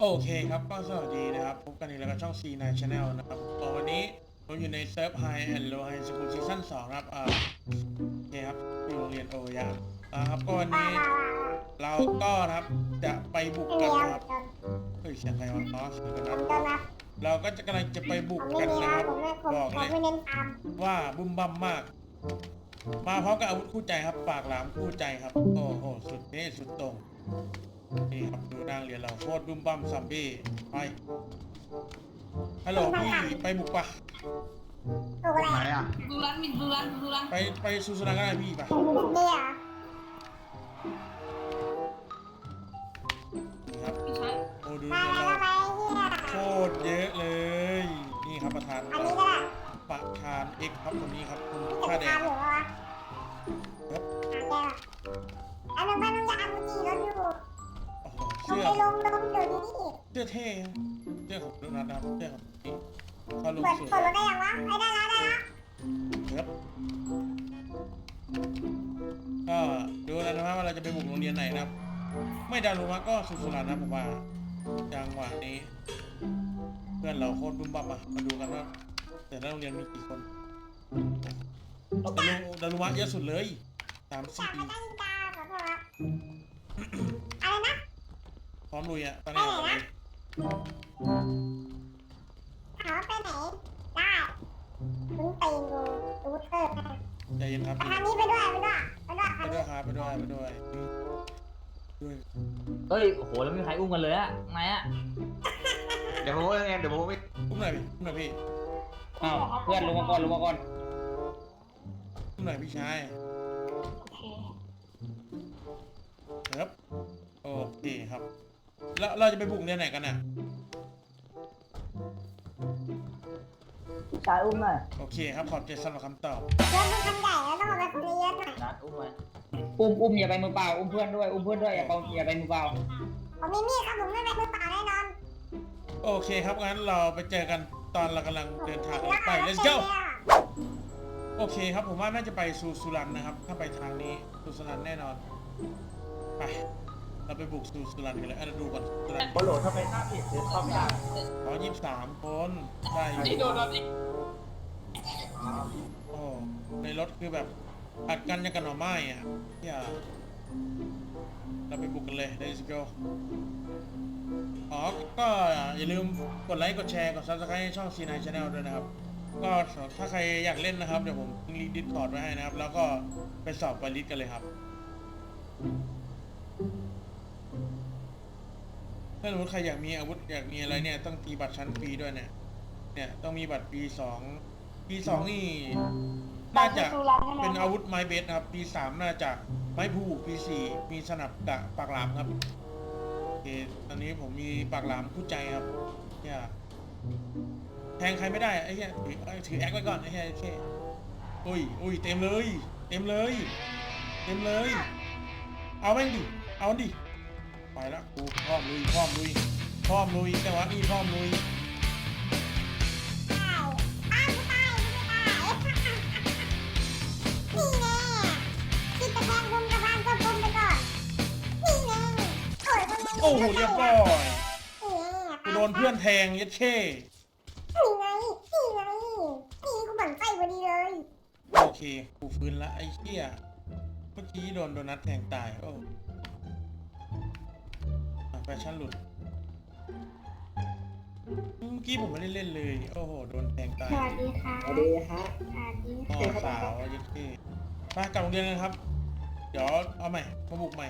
โอเคครับก็สวัสดีนะครับ พบกันอีกแล้วกับช่อง C9 Channel นะครับวันนี้ผมอยู่ในเซิร์ฟ High and Low High School Season 2ครับอ่าโอเคครับอยู่โรงเรียนโอยานะครับก็วันนี้เราก็นะครับจะไปบุกกันนะครับเฮ้ยเสียงใครวะอ๋อเสียงกันนะเราก็จะกำลังจะไปบุกกันนะครับบอกเลยว่าบุ้มบั่มมาก มาพร้อมกับอาวุธคู่ใจครับ ปากหลามคู่ใจครับ โอ้โหสุดเท่สุดตรง นี่ครับดูนางเรียนเราโคตรบุ้มบั่มซัมบี้ไปฮัลโหลพี่ไปบุกปะถูกอะไรไหนอะดูรันมินดูรันดูรันไปไปซูซูนาก็ได้พี่ปะเนี่ยนี่ครับพี่ชายโอ้ดูมาเรียนแล้วเราไปเฮียโคตรเยอะเลย นี่ครับประธานอันนี้ก็ได้ประธานเอกครับคนนี้ครับคุณจะผ้าแดทาง ไปลงลงเดี๋ยวนี้เสื้อเท่เสื้อของโดนัทนะครับเสื้อของนี่เขาลงเปิดสวยเปิดรถได้ยังวะไอ้ได้แล้วได้แล้วครับก็ดูแล้วนะครับว่าเราจะไปบุกโรงเรียนไหนนะครับ ไม่ดารุมะก็สุสุรันนะผมว่าจังหวะนี้ เพื่อนเราโคตรบุ้มบั่มมามาดูกันว่าแต่ละโรงเรียนมีกี่คนดารุดารุมะเยอะสุดเลยสามจัสี่บไม่ได้ยิงตาขอโทษครับอะไรนะ พร้อมลุยอะตอนนี้เอาเลยถามว่าไปไหน ได้มึงตีกูรูเตอร์ไปใจเย็นครับทางนี้ไปด้วยไปด้วยไปด้วยไปคันด้วนี้ยครับไปด้วยไปด้วยด้วยเฮ้ย โอ้โห แล้วไม่มีใครอุ้มกันเลยอะไงอะเดี๋ยวผมเองเดี๋ยวผมไปอุ้มหน่อยพี่อุ้มหน่อยพี่อ้าวเพื่อนลงมาก่อนลงมาก่อน อุ้มหน่อยพี่ชายโอเคครับโอเคครับ แล้วเราจะไปบุกเรียนไหนกันน่ะชายอุ้มหน่อยโอเคครับขอบใจสำหรับคำตอบรถมันคันใหญ่แล้วต้องเอาไปคนเยอะหน่อยนัดอุ้มไว้อุ้มอุ้มอย่าไปมือเปล่า อุ้มเพื่อนด้วย อุ้มเพื่อนด้วย อย่าไปอย่าไปมือเปล่า ผมมีมีดครับผมไม่ไปมือเปล่าแน่นอนโอเคครับงั้นเราไปเจอกันตอนเรากำลังเดินทางไป let's go โอเคครับผมว่าน่าจะไปซูซูรันนะครับ ถ้าไปทางนี้ซูซูรันแน่นอนไปเรา ไปบุกซูซูรันกันเลยอะเราดูก่อนซูซูรันโปโลทำไมหน้าผิดเข้าไม่ได้ร้อยยี่สิบสามคนได้อยู่นี่โดนโดนอีกโอ้ในรถคือแบบอัดกันยังกันหน่อไม้อะอย่าเราไปบุกกันเลย let's go อ๋อ ก็อย่าลืมกดไลค์ กดแชร์ กด subscribe ให้ช่อง C9 Channel ด้วยนะครับ ก็ถ้าใครอยากเล่นนะครับ เดี๋ยวผมลิงก์ดิสคอร์ดไว้ให้นะครับ แล้วก็ไปสอบไปลิสกันเลยครับ ถ้าสมมติใครอยากมีอาวุธอยากมีอะไรเนี่ยต้องตีบัตรชั้นปีด้วยเนี่ย เนี่ยต้องมีบัตรปีสองปีสองนี่น่าจะเป็นอาวุธไม้เบสนะครับ ปีสามน่าจะไม้พูปีสี่มีสนับดะปากหลามครับโอเคตอนนี้ผมมีปากหลามคู่ใจครับเนี่ยแทงใครไม่ได้ไอ้เหี้ยถือเอ้ยถือแอคไว้ก่อนไอ้เหี้ยโอเคอุ้ยอุ้ยเต็มเลย เต็มเลย เต็มเลย เอาแม่งดิ เอาดิ ไปละกูพร้อมลุยพร้อมลุยพร้อมลุยแต่ว่านี่พร้อมลุยตายอ้าวตายไม่ตายนี่แน่คิดจะแทงมุมกระพานก็มุมไปก่อนนี่แน่โอ้ยคนนี้โอ้โหเรียบร้อยนี่แน่กูโดนเพื่อนแทงยัดเข้นี่ไงนี่ไงนี่กูหมั่นไส้พอดีเลย โอเค กูฟื้นละไอ้เหี้ยเมื่อกี้โดนโดนัทแทงตายโอ้อะ แฟชั่นหลุดเมื่อกี้ผมไม่ได้เล่นเลย โอ้โห โดนแทงตายสวัสดีค่ะสวัสดีฮะสวัสดีพ่อสาวยัดเข้ไปกลับโรงเรียนกันครับ เดี๋ยวเอาใหม่ มาบุกใหม่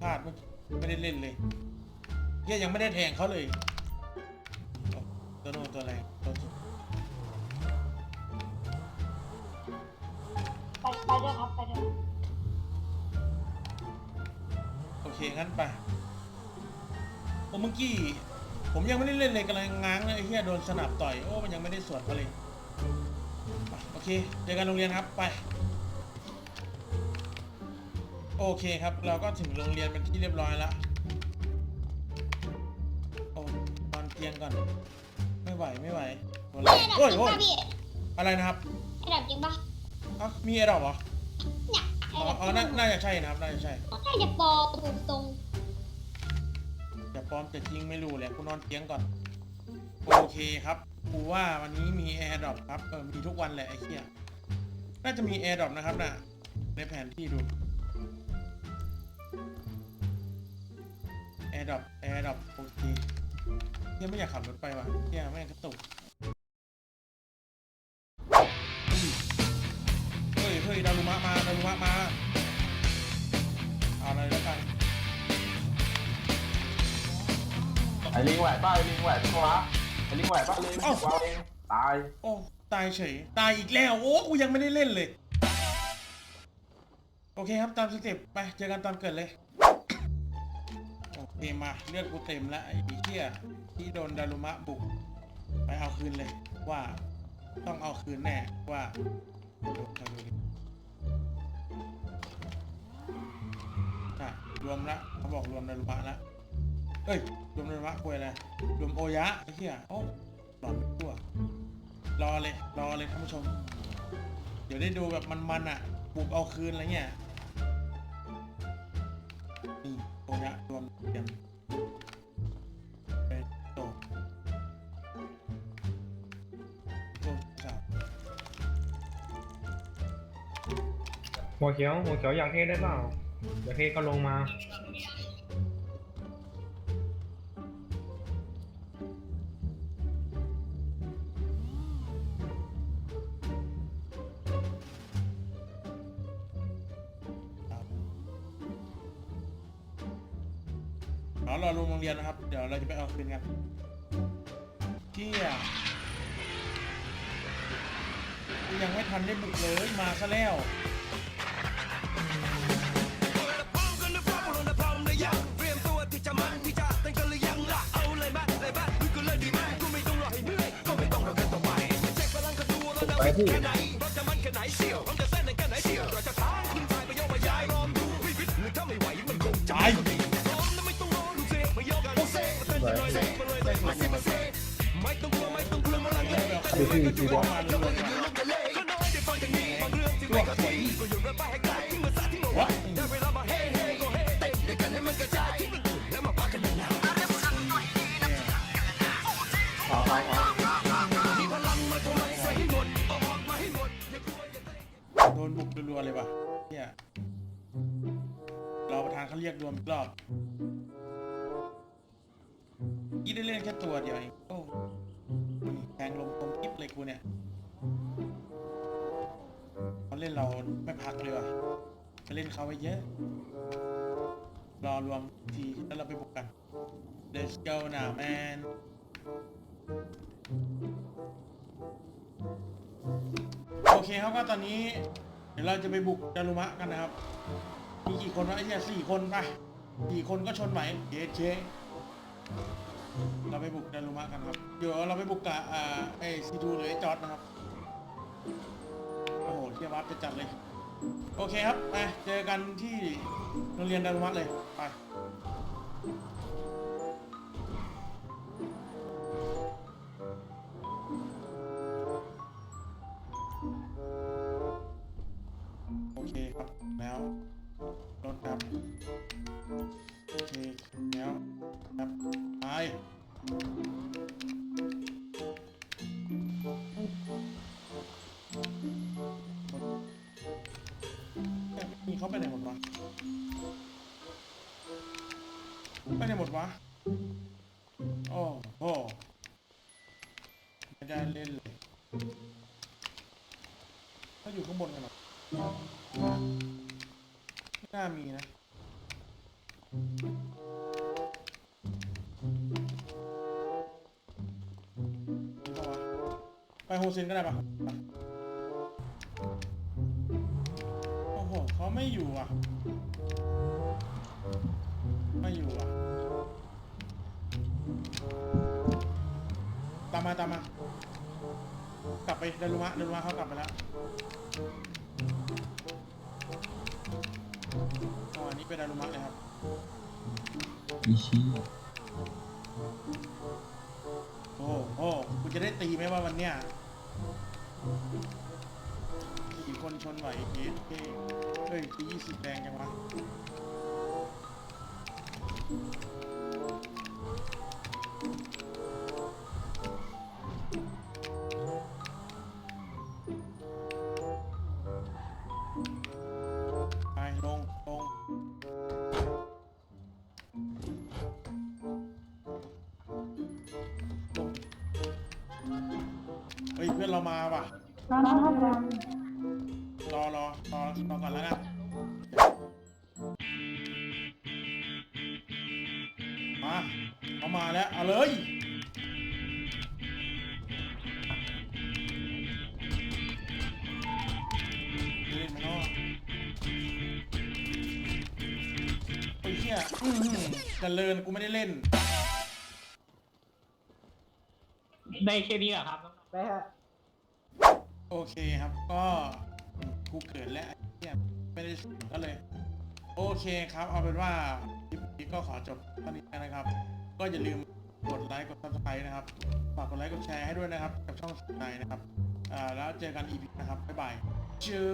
พลาดเมื่อกี้ไม่ได้เล่นเลยเหี้ยยังไม่ได้แทงเขาเลยโอ้ตัวโน้นตัวอะไรตัวสุดไปไปด้วยครับไปด้วยโอเคงั้นไป โอ้เมื่อกี้ ผมยังไม่ได้เล่นเลยกำลังง้างเลยไอ้เหี้ยโดนสนับต่อย โอ้ มันยังไม่ได้สวนเขาเลยไปโอเค เจอกันโรงเรียนครับ ไป โอเคครับ เราก็ถึงโรงเรียนเป็นที่เรียบร้อยแล้ว โอ้นอนเตียงก่อน ไม่ไหว ไม่ไหวโอ้ยโอ้ยโอ้ยอะไรนะครับไอ้ดับจริงปะเอ้ามีไอ้ดอกเหรอเนี่ยอ๋ออ๋อน่าน่าจะใช่นะครับ น่าจะใช่ น่าจะปอตรงตรง จะพร้อมจะจริงไม่รู้แหละกูนอนเตียงก่อน โอเคครับกูว่าวันนี้มีแอร์ดรอปครับเออมีทุกวันแหละไอ้เหี้ยน่าจะมีแอร์ดรอปนะครับนะในแผนที่ดูแอร์ดรอปแอร์ดรอปโอเคเฮียไม่อยากขับรถไปว่ะเฮียแม่งกระตุก ลิงไหวป้าไอ้ลิงไหวป้าวะไอ้ลิงไหวป้าลิงเอ้าวางเองตายโอ้ตายเฉยตายอีกแล้วโอ้กูยังไม่ได้เล่นเลย โอเคครับตามสเต็ปไปเจอกันตอนเกิดเลยโอเคมาเลือดกูเต็มแล้วไอ้เหี้ยที่โดนดารุมะบุก ไปเอาคืนเลยว่าต้องเอาคืนแน่ว่าอะรวมละเขาบอกรวมดารุมะละ อ้ยรวมดารุมะคุยอะไรรวมโอยะไอ้เหี้ยโอ้หลอนไปทั่วรอเลยรอเลยท่านผู้ชม เดี๋ยวได้ดูแบบมันๆอะบุกเอาคืนอะไรเงี้ยนี่โอยะรวมเตรียมเป็นโตโตสามหัวเขียวหัวเขียวอยากเทได้เปล่าอยากเทก็ลงมา เรารอลงโรงเรียนนะครับ เดี๋ยวเราจะไปเอาคืนกันเที่ยยังไม่ทันได้บุกเลยมาซะแล้วไปที่ ดูที่ที่บอกโดนบุกรัวๆเลยว่ะเนี่ยรอประธานเขาเรียกรวมอีกรอบยี่ได้เล่นแค่ตัวเดียวเองโอ้แทงลมคมกิ๊บ เลยกูเนี่ยเขาเล่นเราไม่พักเลยว่ะจะเล่นเขาไว้เยอะ รอรวมทีแล้วเราไปบุกกัน Let's go now man โอเคครับก็ตอนนี้ เดี๋ยวเราจะไปบุกดารุมะกันนะครับ มีกี่คนวะไอ้เนี่ยสี่คนไปสี่คนก็ชนไหวเยเช เราไปบุกดารุมะกันครับ เดี๋ยวเราไปบุกกับอ่าไอซีดูหรือไอจอร์ดนะครับโอ้โหเทียวัดจะจัดเลย โอเคครับไปเจอกันที่โรงเรียนดารุมะเลยไป ไม่ได้เล่นเลยถ้าอยู่ข้างบนกันหรอไม่น่ามีนะไปโฮเซนก็ได้ปะโอ้โหเขาไม่อยู่อะ ไม่อยู่อะ ตามมาตามมากลับไปเดลุมะเดลุมะเขากลับไปแล้วอ๋ออันนี้เป็นเดลุมะเลยครับโอ้โหกูจะได้ตีไหมว่าวันเนี้ยกี่คนชนไหวเกตเก้เฮ้ยตียี่สิบแรงจังวะ พื่อนเรามาว่ะ น้องครับรอรอรอรอก่อนแล้วกันมาเขามาแล้ว เอาเลย เล่นมาเนาะไอ้ยเหี้ยอื้อหือเจริญกูไม่ได้เล่น ได้แค่นี้เหรอครับ ได้ฮะ โอเคครับก็กูเกิดและไอ้เหี้ยไม่ได้ก็เลย โอเคครับ เอาเป็นว่าคลิปนี้ก็ขอจบเท่านี้นะครับ ก็อย่าลืมกดไลค์กดซับสไครต์นะครับฝากกดไลค์กดแชร์ให้ด้วยนะครับ กับช่องสุดในะครับอ่าแล้วเจอกันอีพีนะครับบ๊ายบายเจอ